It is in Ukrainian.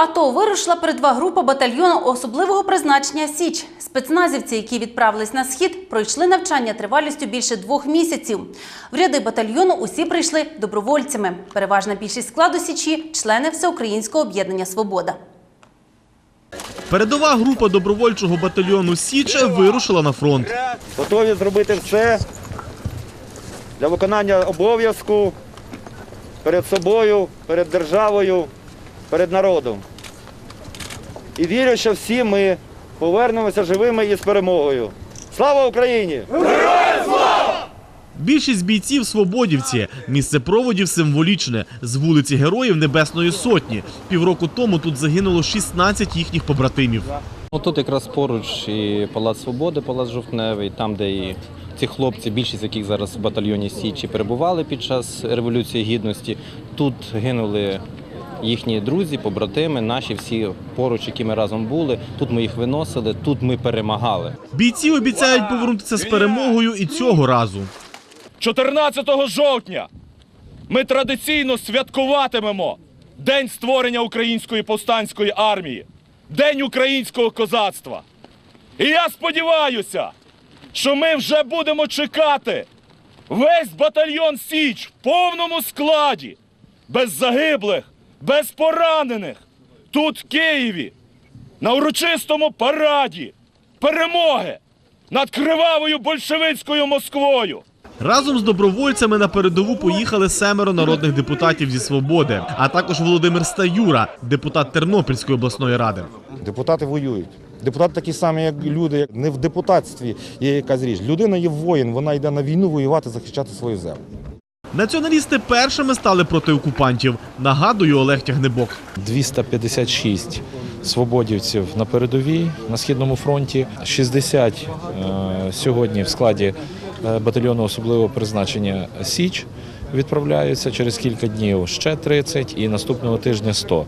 АТО вирушила передова група батальйону особливого призначення Січ. Спецназівці, які відправились на схід, пройшли навчання тривалістю більше двох місяців. В ряди батальйону усі прийшли добровольцями. Переважна більшість складу січі члени Всеукраїнського об'єднання Свобода. Передова група добровольчого батальйону Січ вирушила на фронт. готові зробити все для виконання обов'язку перед собою, перед державою, перед народом. І вірю, що всі ми повернемося живими і з перемогою. Слава Україні! Більшість бійців свободівці. Місце проводів символічне з вулиці Героїв Небесної Сотні. Півроку тому тут загинуло 16 їхніх побратимів. Тут якраз поруч і Палац Свободи, Палац Жовтневий, там, де і ці хлопці, більшість яких зараз в батальйоні Січі перебували під час Революції Гідності. Тут гинули їхні друзі, побратими, наші всі поруч, які ми разом були. Тут ми їх виносили, тут ми перемагали. Бійці обіцяють повернутися з перемогою і цього разу. 14 жовтня ми традиційно святкуватимемо День створення Української повстанської армії, День українського козацтва. І я сподіваюся, що ми вже будемо чекати весь батальйон Січ в повному складі, без загиблих, без поранених, тут в Києві, на урочистому параді перемоги над кривавою большевицькою Москвою. Разом з добровольцями на передову поїхали семеро народних депутатів зі свободи, а також Володимир Стаюра, депутат Тернопільської обласної ради. Депутати воюють. Депутати такі самі, як люди. Не в депутатстві є якась річ. Людина є воїн, вона йде на війну воювати, захищати свою землю. Націоналісти першими стали проти окупантів. Нагадую Олег Тягнебок. 256 свободівців на передовій на східному фронті, 60 е, сьогодні в складі е, батальйону особливого призначення Січ відправляються через кілька днів ще 30 і наступного тижня 100.